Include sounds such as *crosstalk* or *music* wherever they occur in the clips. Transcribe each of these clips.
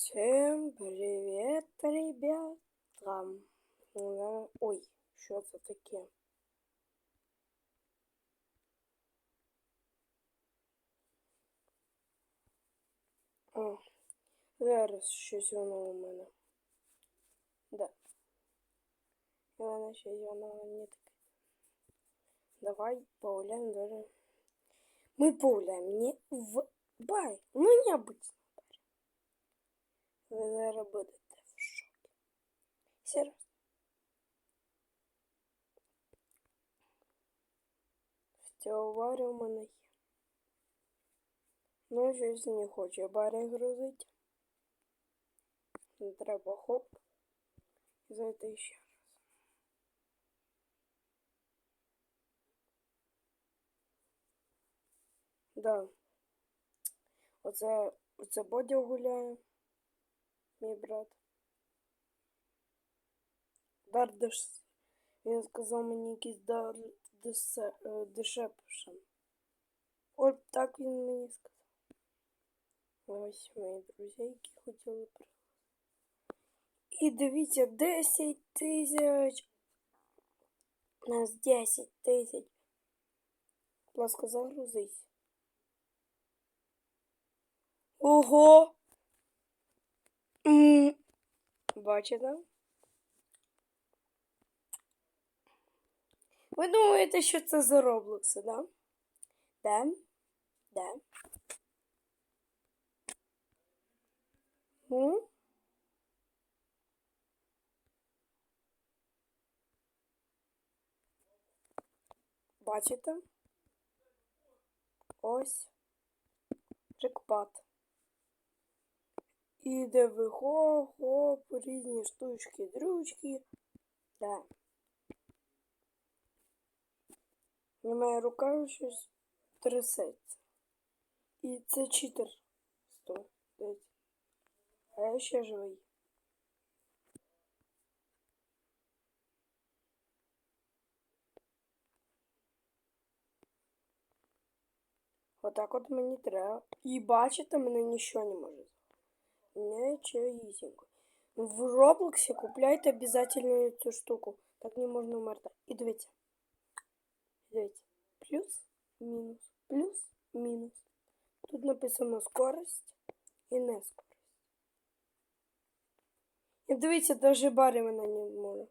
Всем привет, ребята! Е, Ой, що це таке? О, зараз щось воно у мене. Да. У мене щось воно не таке. Давай погуляємо даже. Мы погуляємо не в бар, ну необычно. Ви зараз будете в шокі. Серйозно. Цього у мене є. Ну, щось не хоче барі грузить. Не треба хоп. І зайти ще раз. Да. Оце, оце Бодя гуляє. Мій брат. Дар деш... Він сказав мені якийсь дар десе... е, дешевше. От так він мені сказав. Ось мої друзі, які хотіли при. І дивіться, 10 тисяч. У нас 10 тисяч. Будь ласка, загрузись. Ого! М, Бачите? Ви думаєте, що це за Роблокси, да? Да? Да. Ну? Бачите? Ось. Рикпад. І де ви хоп, різні штучки, дрючки. Да. І моя рука щось трясеться. І це читер. Сто. А я ще живий. Отак от мені треба. І бачите, мене нічого не може. Нічогісінько. В Роблоксі купляйте обязательно цю штуку. Так не можна вмерти. І дивіться. Дивіться. Плюс, мінус, плюс, мінус. Тут написано скорость і не скорость. І дивіться, навіть барі мене не може.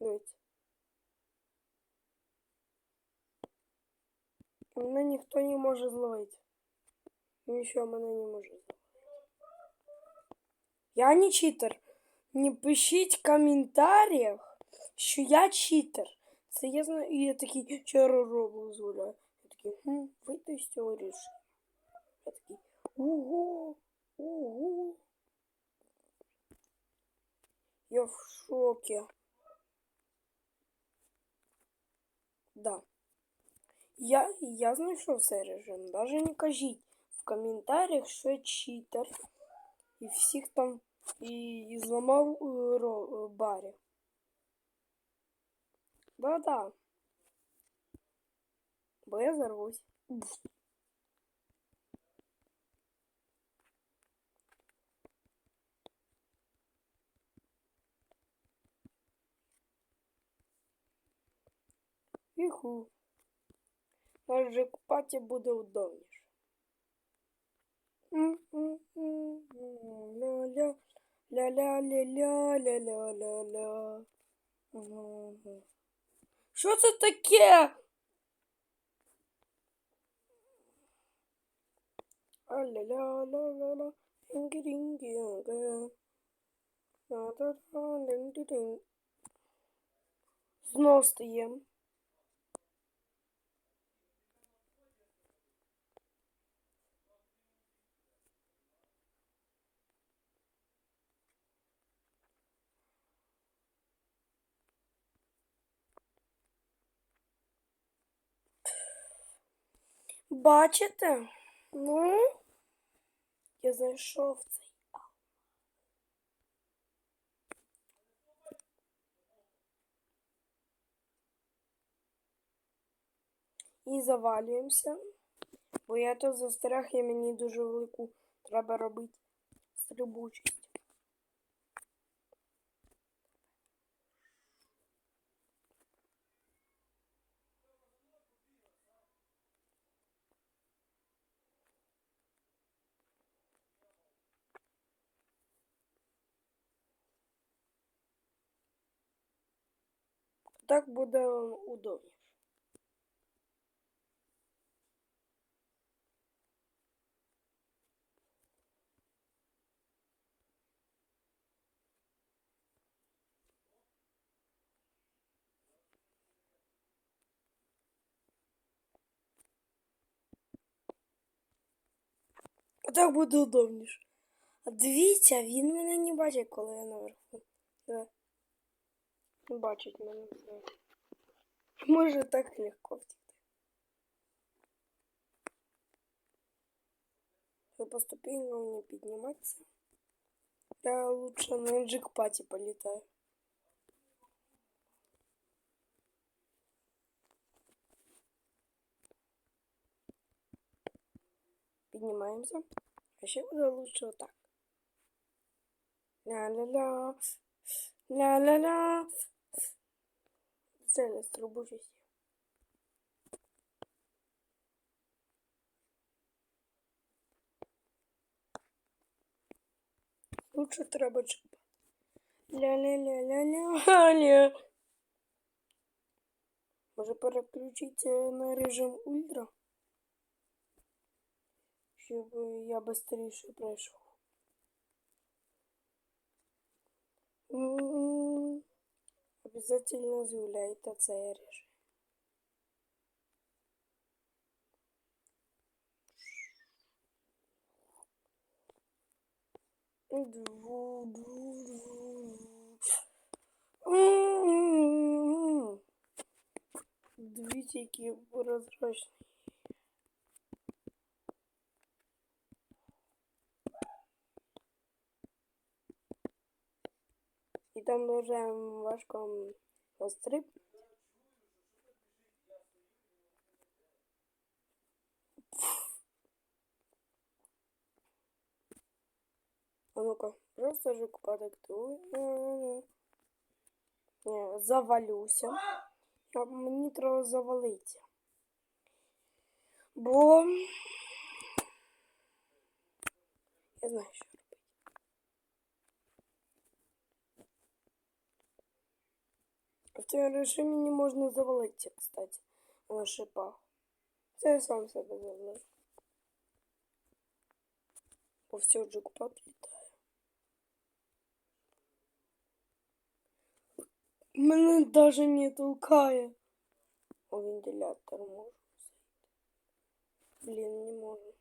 Дивіться. Мене ніхто не може зловити. Нічого мене не може зловити. Я не читер. Не пишіть в коментарях, що я читер. Це я знаю, і я такий вчора роблю згуляю. Я такий, хм, вийти з цього рішення. Я такий, ого, ого. Я в шокі. Да. Я, я знайшов цей режим. Даже не кажіть в коментарях, що я читер. І всіх там і, і зламав е, ро, е, барі. Да-да. Бо я зарвусь. Бф. Іху. Наш же купаті буде удобніше. Ля-ля, ля-ля-ля-ля-ля-ля-ля-ля. Мгм. Що це таке? А-ля-ля-ля-ля-ля. Інгі-дінгі-інгі. Та-та-та-дин-ди-дин. Знов стаємо. Бачите? Ну, я знайшов цей. І завалюємося. Бо я тут застряг і мені дуже велику Треба робити стрибучість. Так буде удобніше. Так буде удобніше. Дивіться, він мене не бачить, коли я наверху. Да. Не бачить мене все. Може так легко втікти. Я по ступенькам не підніматися. Я лучше на джекпаті політаю. Піднімаємося. А ще буде лучше отак. Ля-ля-ля. Ля-ля-ля. Це *laughs* не струбучість. Лучше треба чекати. Ля-ля-ля-ля-ля-ля. Може переключити на режим ультра? Щоб я швидше пройшов. М-м-м. Обязательно з'являється цей режим. М-м-м. Дивіться, які прозрачні. І Там дуже важко остриб. А ну-ка, просто же подиктуй. Не, завалюся. А мені треба завалитися. Бо я знаю, що цьому режимі не можна завалитися, кстати, на шипах. Це я сам себе завалив. Бо все джекпот літає. Мене даже не толкає. У вентилятор можу зайти. Блін, не можу.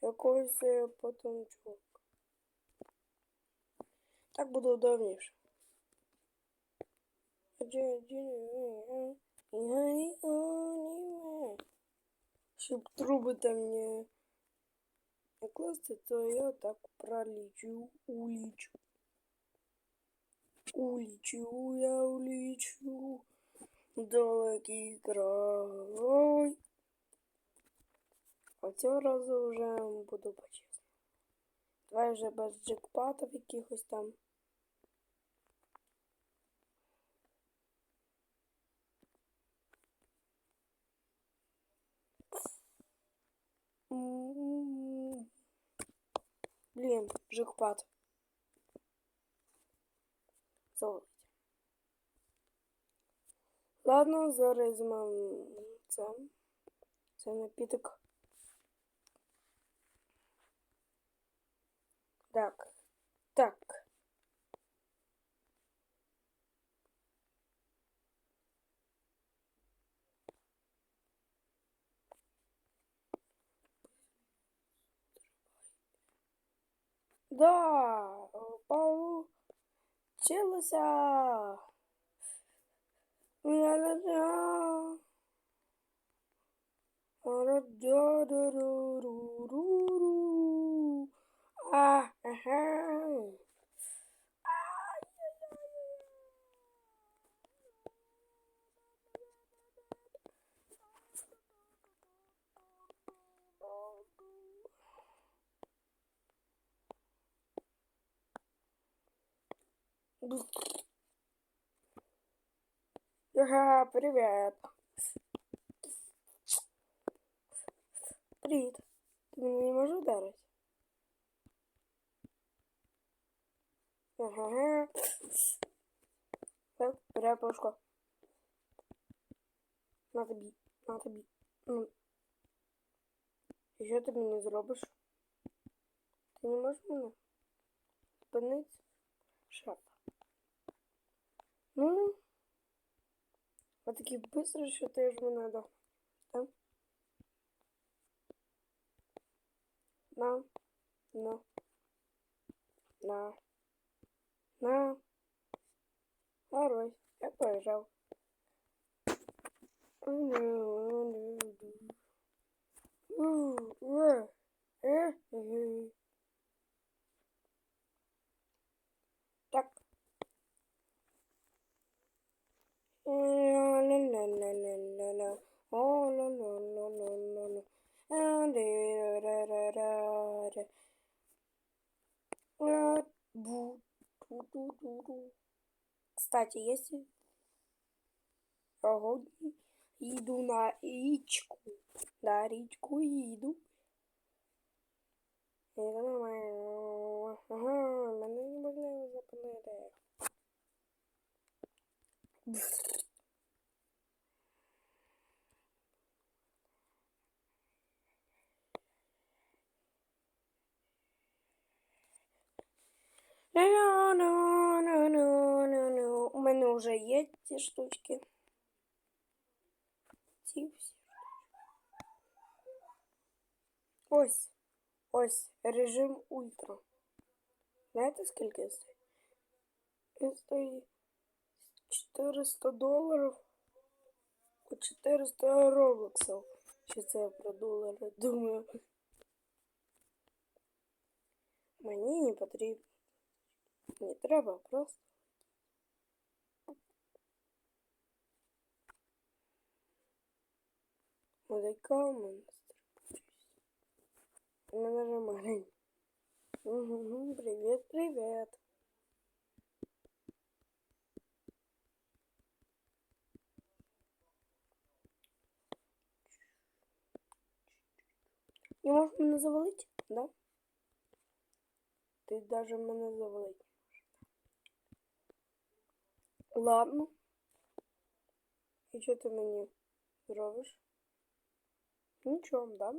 Якось е, потім чувак. Так буде удобніше. Щоб труби там не класти, то я так пролечу, улечу. Улечу, я улечу. Далекий край. А цього разу вже буду почесно. Давай вже без джекпатів якихось там. Блін, джекпат. Золотить. Ладно, зараз візьмемо це. Це напіток. Так. Так. Да, получилося. Ля-ля-ля. Ра-да-да-ру-ру-ру-ру. А, ага. Ага, привет. Привіт. Ти мене не можеш ударити? Ага. Так, бери пушку. На тобі, на тобі. Ну. І що ти мені зробиш? Ти не можеш мене спинити? Шап. Ну, а такий быстро, що ти ж мене до. Так? На, на, на, на. Хорош, я поезжал. Так. Кстати, если сьогодні їду на річку, на річку їду. І це нормально. Ага, мене не можна зупинити. У мене вже є ці штучки. Ці всі. Ось. Ось режим ультра. Знаєте, скільки стоїть? Він стоїть 400 доларів по 400 робоксів. Що це про долари? Думаю. Мені не потрібно. Не треба просто. Отака монстр. Она даже маленькая. Угу, привет, привет. Не можешь меня завалить, да? Ты даже меня завалить. Ладно. І що ти мені зробиш? Нічого, да?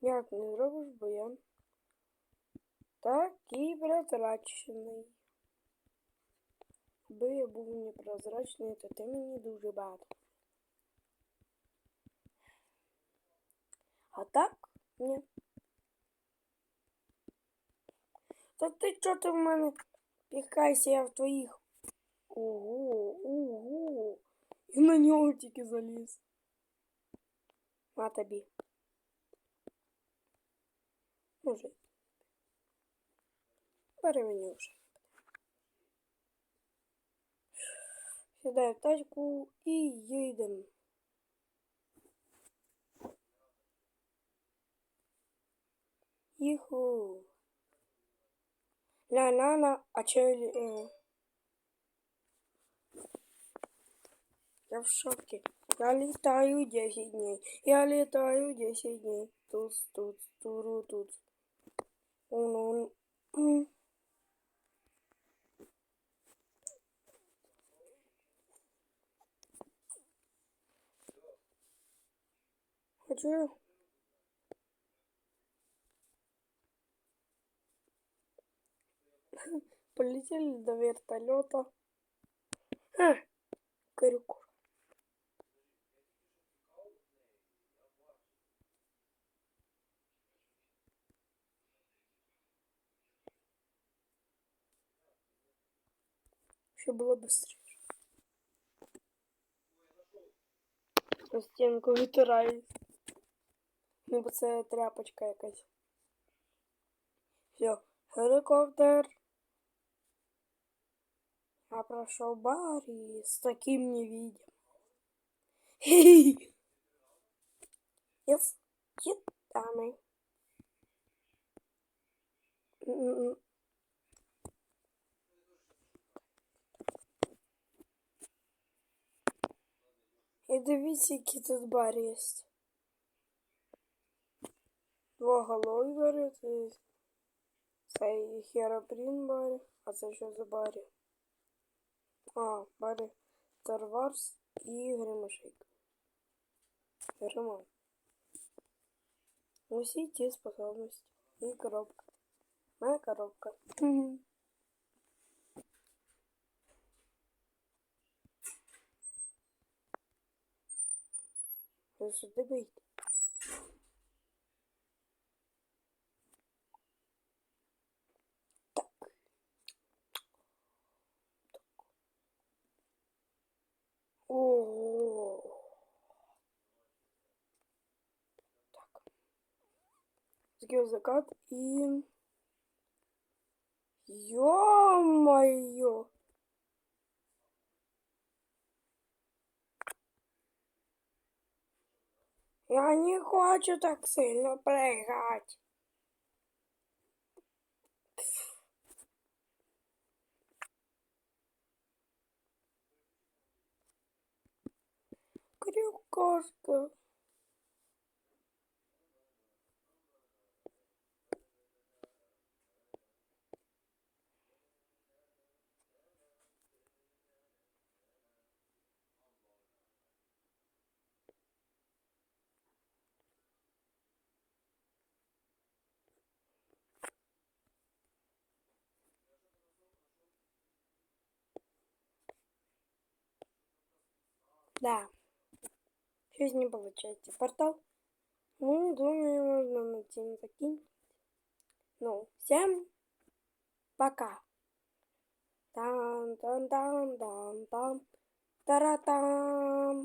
Ніяк не зробиш, бо я такий прозрачний. Якби я був непрозрачний, то ти мені дуже багато. А так? Ні. Та ти чого ти в мене піхайся я в твоїх? Ого, ого. І на нього тільки заліз. На тобі. Може. Бери мені вже. Сідай в тачку і їдемо. Іху. Ля-ля-ля, а че... Я в шоке. Я летаю 10 дней. Я летаю 10 дней. Тут, тут, туру, тут. Ну, ну. Хочу. *laughs* Полетели до вертолета. А, Корюку. Ще було быстрее. На стінку витираюсь. Ну, бо це тряпочка якась. Все, геликоптер. Я прошел бар и с таким не видим. Хей! Yes, дамы. І дивіться, які тут бар є. Двоголовий бар, це, це Херобрін бар, а це що за барі? А, барі Star Wars і Гримашик. Грима. Усі ті способності. І коробка. Моя коробка. Ви вийти. Так. Ого. Так. Такий закат і... Ё-моё! Я не хочу так сильно прыгать. Крюкошка. Да. Щось не получается. Портал? Ну, думаю, можно на тему закинуть. Ну, всем пока. Там, там, там, там, там, тара-там.